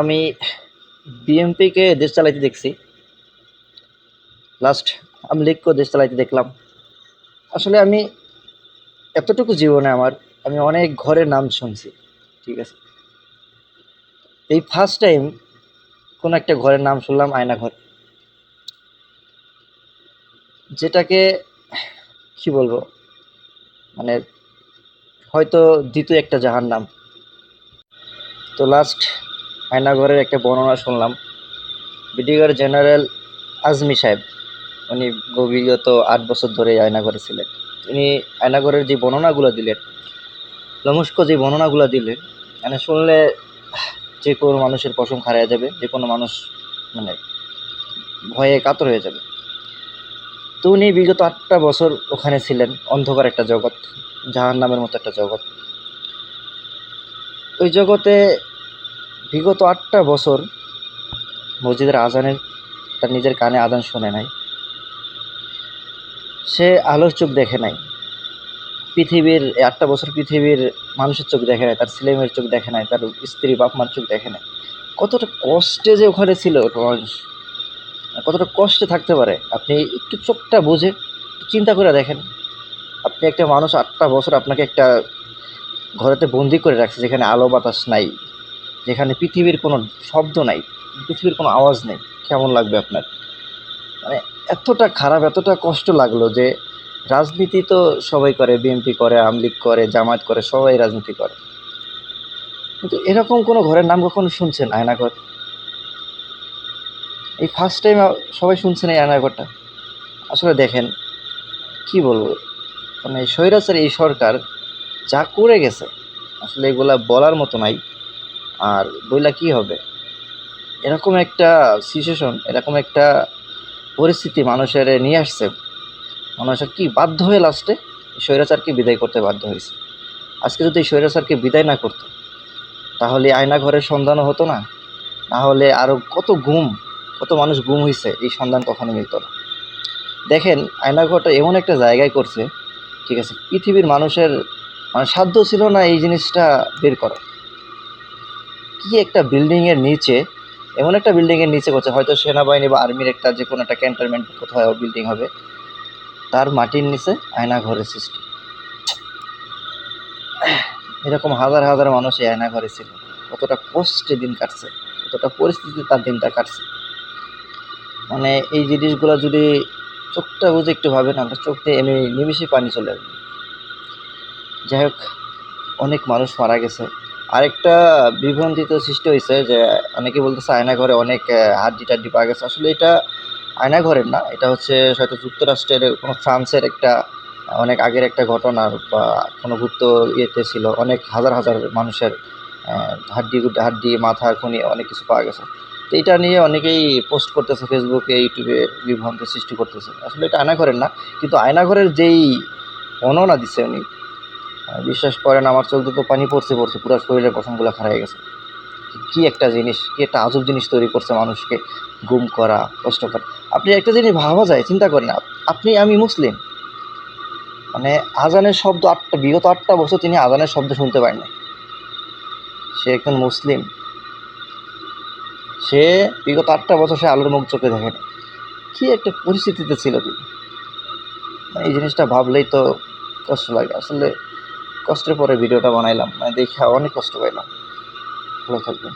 আমি বিএমপিকে দেশ চালাইতে দেখছি। লাস্ট আমি লীগকেও দেশ চালাইতে দেখলাম। আসলে আমি এতটুকু জীবনে আমার, আমি অনেক ঘরের নাম শুনছি, ঠিক আছে? এই ফার্স্ট টাইম কোনো একটা ঘরের নাম শুনলাম, আয়না ঘর। যেটাকে, কি বলব? মানে হয়তো দ্বিতীয় একটা জাহার নাম তো লাস্ট আয়নাঘরের একটা বর্ণনা শুনলাম। ব্রিগেডিয়ার জেনারেল আজমি সাহেব, উনি বিগত আট বছর ধরে আয়নাঘরে ছিলেন। তিনি আয়নাঘরের যে বর্ণনাগুলো দিলেন লমস্ক যে বর্ণনাগুলো দিলেন মানে শুনলে যে কোনো মানুষের পশম খারাইয়া যাবে, যে কোনো মানুষ মানে ভয়ে কাতর হয়ে যাবে। তো উনি বিগত আটটা বছর ওখানে ছিলেন, অন্ধকার একটা জগৎ জাহান নামের মতো একটা জগৎ। ওই জগতে বিগত আটটা বছর মসজিদের আজানের তার নিজের কানে আজান শোনে নাই। সে আলোর চোখ দেখে নাই। পৃথিবীর আটটা বছর পৃথিবীর মানুষের চোখ দেখে নাই, তার ছেলেমেয়ের চোখ দেখে নাই, তার স্ত্রী, বাপ মার চোখ দেখে নাই। কতটা কষ্টে যে ওখানে ছিল মানুষ। কতটা কষ্টে থাকতে পারে। আপনি একটু চোখটা বুঝে চিন্তা করে দেখেন। আপনি একটা মানুষ আটটা বছর আপনাকে একটা ঘরেতে বন্দি করে রাখছে, যেখানে আলো বাতাস নাই। যেখানে পৃথিবীর কোনো শব্দ নাই, পৃথিবীর কোনো আওয়াজ নেই, কেমন লাগবে আপনার? মানে এতটা খারাপ, এতটা কষ্ট লাগল যে রাজনীতি তো সবাই করে, বিএনপি করে, আওয়ামী লীগ করে, জামায়াত করে, সবাই রাজনীতি করে। কিন্তু এরকম কোনো ঘরের নাম কখনো শুনছেন আয়নাঘর এই ফার্স্ট টাইম সবাই শুনছেন এই আয়নাঘরটা আসলে দেখেন, কি বলব? মানে স্বৈরাচার এই সরকার যা করে গেছে, আসলে এগুলা বলার মতো নাই। আর বইলা কি হবে? এরকম একটা সিচুয়েশন এরকম একটা পরিস্থিতি মানুষের নিয়ে আসছে। মানুষের কি বাধ্য হয়ে লাস্টে স্বৈরাচারকে বিদায় করতে বাধ্য হয়েছে। আজকে যদি স্বৈরাচারকে বিদায় না করতো, তাহলে আয়না ঘরের সন্ধানও হতো না। তাহলে আরও কত গুম, কত মানুষ গুম হয়েছে এই সন্ধান কখনো মিলত না। দেখেন আয়নাঘরটা এমন একটা জায়গায় করছে, ঠিক আছে, পৃথিবীর মানুষের মানে সাধ্য ছিল না এই জিনিসটা বের করা কি একটা বিল্ডিংয়ের নিচে, এমন একটা বিল্ডিংয়ের নিচে করছে, হয়তো সেনাবাহিনী বা আর্মির একটা যে কোনো একটা ক্যান্টনমেন্ট কোথাও বিল্ডিং হবে, তার মাটির নিচে আয়না ঘরের সৃষ্টি। এরকম হাজার হাজার মানুষ এই আয়না ঘরে ছিল। কতটা কষ্টে দিন কাটছে, কতটা পরিস্থিতি তার দিনটা কাটছে। মানে এই জিনিসগুলো যদি চোখটা বুঝে একটু ভাবেন, আমরা চোখ দিয়ে এমনি নিমিশে পানি চলে আসবে। যাই হোক, অনেক মানুষ মারা গেছে। আরেকটা বিভ্রান্তি তো সৃষ্টি হয়েছে যে অনেকে বলতেছে আয়না ঘরে অনেক হাড্ডি টাড্ডি পাওয়া গেছে। আসলে এটা আয়না ঘরের না, এটা হচ্ছে হয়তো যুক্তরাষ্ট্রের কোনো ফ্রান্সের একটা, অনেক আগের একটা ঘটনার বা কোনো গুপ্ত ইয়েতে ছিল। অনেক হাজার হাজার মানুষের হাড্ডি হাড্ডি, মাথা, খুনি অনেক কিছু পাওয়া গেছে। তো এটা নিয়ে অনেকেই পোস্ট করতেছে ফেসবুকে, ইউটিউবে বিভ্রান্তি সৃষ্টি করতেছে। আসলে এটা আয়না ঘরের না, কিন্তু আয়না ঘরের যেই বর্ণনা দিচ্ছে উনি বিশ্বাস করেন, আমার দিয়ে তো পানি পড়ছে পড়ছে, পুরো শরীরের পশমগুলো খারাপ গেছে। কি একটা জিনিস, কি একটা আজব জিনিস তৈরি করছে মানুষকে গুম করা, কষ্ট করা। আপনি একটা জিনিস ভাবা যায়, চিন্তা করেন আপনি আমি মুসলিম। মানে আজানের শব্দ আটটা বিগত আটটা বছর তিনি আজানের শব্দ শুনতে পারেন না সে একজন মুসলিম। সে বিগত আটটা বছর সে আলোর মুখ চোখে দেখেনি কি একটা পরিস্থিতিতে ছিল তিনি। মানে এই জিনিসটা ভাবলেই তো কষ্ট লাগে। আসলে কষ্টের পরে ভিডিওটা বানাইলাম মানে দেখে অনেক কষ্ট পাইলাম। ভালো থাকবেন।